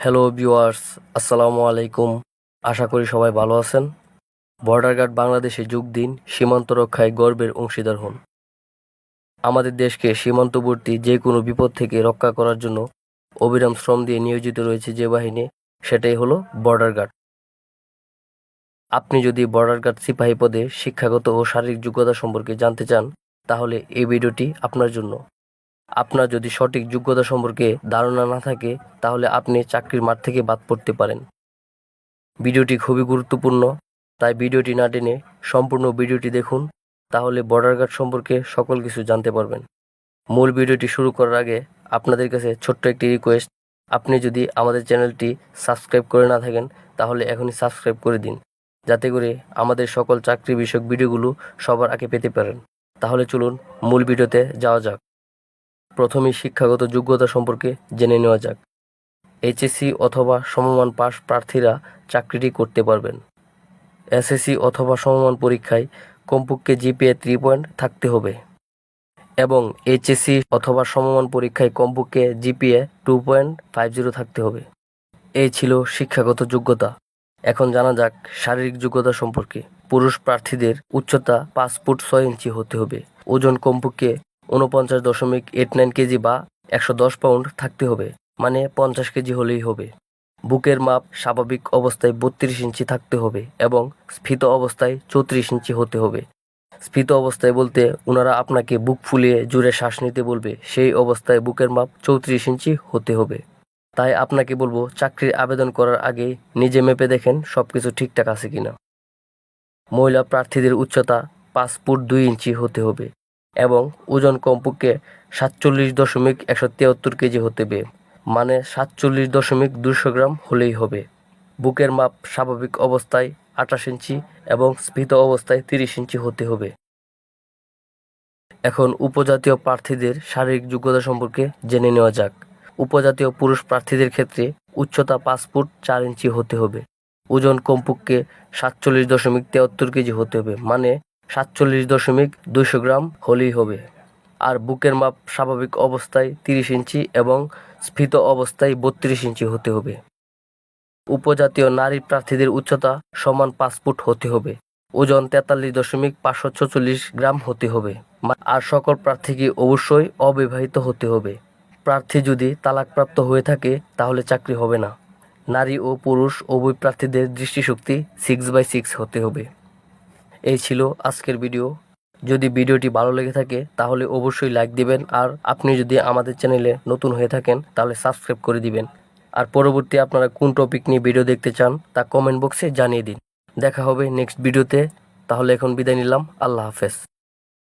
Hello viewers, আসসালামু আলাইকুম। আশা করি সবাই ভালো আছেন। বর্ডার গার্ড বাংলাদেশে যোগ দিন সীমান্ত রক্ষায় গর্বের অংশীদার হন। আমাদের দেশকে সীমান্তবর্তী যে কোনো বিপদ থেকে রক্ষা করার জন্য অবিরাম শ্রম দিয়ে নিয়োজিত রয়েছে যে বাহিনী, সেটাই হলো বর্ডার গার্ড। আপনি যদি বর্ডার গার্ড সিপাহী পদে শিক্ষাগত ও শারীরিক যোগ্যতা সম্পর্কে জানতে চান, তাহলে এই ভিডিওটি আপনার জন্য আপনার যদি সঠিক যোগ্যতা সম্পর্কে ধারণা না থাকে, তাহলে আপনি চাকরির মাঠ থেকে বাদ পড়তে পারেন। ভিডিওটি খুবই গুরুত্বপূর্ণ, তাই ভিডিওটি না টেনে সম্পূর্ণ ভিডিওটি দেখুন, তাহলে বর্ডার গার্ড সম্পর্কে সকল কিছু জানতে পারবেন। মূল ভিডিওটি শুরু করার আগে আপনাদের কাছে ছোট্ট একটি রিকোয়েস্ট আপনি যদি আমাদের চ্যানেলটি সাবস্ক্রাইব করে না থাকেন, তাহলে এখনই সাবস্ক্রাইব করে দিন, যাতে করে আমাদের সকল চাকরি বিষয়ক ভিডিওগুলো সবার আগে পেতে পারেন। তাহলে চলুন মূল ভিডিওতে যাওয়া যাক। প্রথমেই শিক্ষাগত যোগ্যতা সম্পর্কে জেনে নেওয়া যাক। এইচএসসি অথবা সমমান পাস প্রার্থীরা চাকরিটি করতে পারবেন। এসএসসি অথবা সমমান পরীক্ষায় কমপক্ষে জিপিএ থ্রি পয়েন্ট থাকতে হবে এবং এইচএসসি অথবা সমমান পরীক্ষায় কমপক্ষে GPA two point five zero থাকতে হবে। এই ছিল শিক্ষাগত যোগ্যতা। এখন জানা যাক শারীরিক যোগ্যতা সম্পর্কে। পুরুষ প্রার্থীদের উচ্চতা পাঁচ ফুট ছয় ইঞ্চি হতে হবে। ওজন কমপক্ষে উনপঞ্চাশ দশমিক এইট নাইন কেজি বা একশো দশ পাউন্ড থাকতে হবে মানে পঞ্চাশ কেজি হলেই হবে। বুকের মাপ স্বাভাবিক অবস্থায় বত্রিশ ইঞ্চি থাকতে হবে এবং স্ফীত অবস্থায় চৌত্রিশ ইঞ্চি হতে হবে। স্ফীত অবস্থায় বলতে ওনারা আপনাকে বুক ফুলিয়ে জুড়ে শ্বাস নিতে বলবে, সেই অবস্থায় বুকের মাপ চৌত্রিশ ইঞ্চি হতে হবে। তাই আপনাকে বলব, চাকরির আবেদন করার আগে নিজে মেপে দেখেন সব কিছু ঠিকঠাক আছে কিনা। মহিলা প্রার্থীদের উচ্চতা পাঁচ ফুট দুই ইঞ্চি হতে হবে। এবং ওজন কমপক্ষে সাতচল্লিশ দশমিক একশো তিয়াত্তর কেজি হতে হবে মানে সাতচল্লিশ দশমিক দুশো গ্রাম হলেই হবে। বুকের মাপ স্বাভাবিক অবস্থায় আঠাশ ইঞ্চি এবং স্ফীত অবস্থায় তিরিশ ইঞ্চি হতে হবে। এখন উপজাতীয় প্রার্থীদের শারীরিক যোগ্যতা সম্পর্কে জেনে নেওয়া যাক। উপজাতীয় পুরুষ প্রার্থীদের ক্ষেত্রে উচ্চতা পাঁচ ফুট চার ইঞ্চি হতে হবে। ওজন কমপক্ষে সাতচল্লিশ দশমিক তিয়াত্তর কেজি হতে হবে মানে সাতচল্লিশ দশমিক দুইশো গ্রাম হলেই হবে। আর বুকের মাপ স্বাভাবিক অবস্থায় তিরিশ ইঞ্চি এবং স্ফীত অবস্থায় বত্রিশ ইঞ্চি হতে হবে। উপজাতীয় নারী প্রার্থীদের উচ্চতা সমান পাঁচ ফুট হতে হবে। ওজন তেতাল্লিশ দশমিক পাঁচশো ছচল্লিশ গ্রাম হতে হবে। আর সকল প্রার্থীকে অবশ্যই অবিবাহিত হতে হবে। প্রার্থী যদি তালাকপ্রাপ্ত হয়ে থাকে, তাহলে চাকরি হবে না। নারী ও পুরুষ উভয় প্রার্থীদের দৃষ্টিশক্তি সিক্স বাই সিক্স হতে হবে। এই ছিল আজকের ভিডিও যদি ভিডিওটি ভালো লেগে থাকে, তাহলে অবশ্যই লাইক দিবেন, আর আপনি যদি আমাদের চ্যানেলে নতুন হয়ে থাকেন, তাহলে সাবস্ক্রাইব করে দিবেন। আর পরবর্তী আপনারা কোন টপিক নিয়ে ভিডিও দেখতে চান, তা কমেন্ট বক্সে জানিয়ে দিন। দেখা হবে নেক্সট ভিডিওতে তাহলে এখন বিদায় নিলাম, আল্লাহ হাফেজ।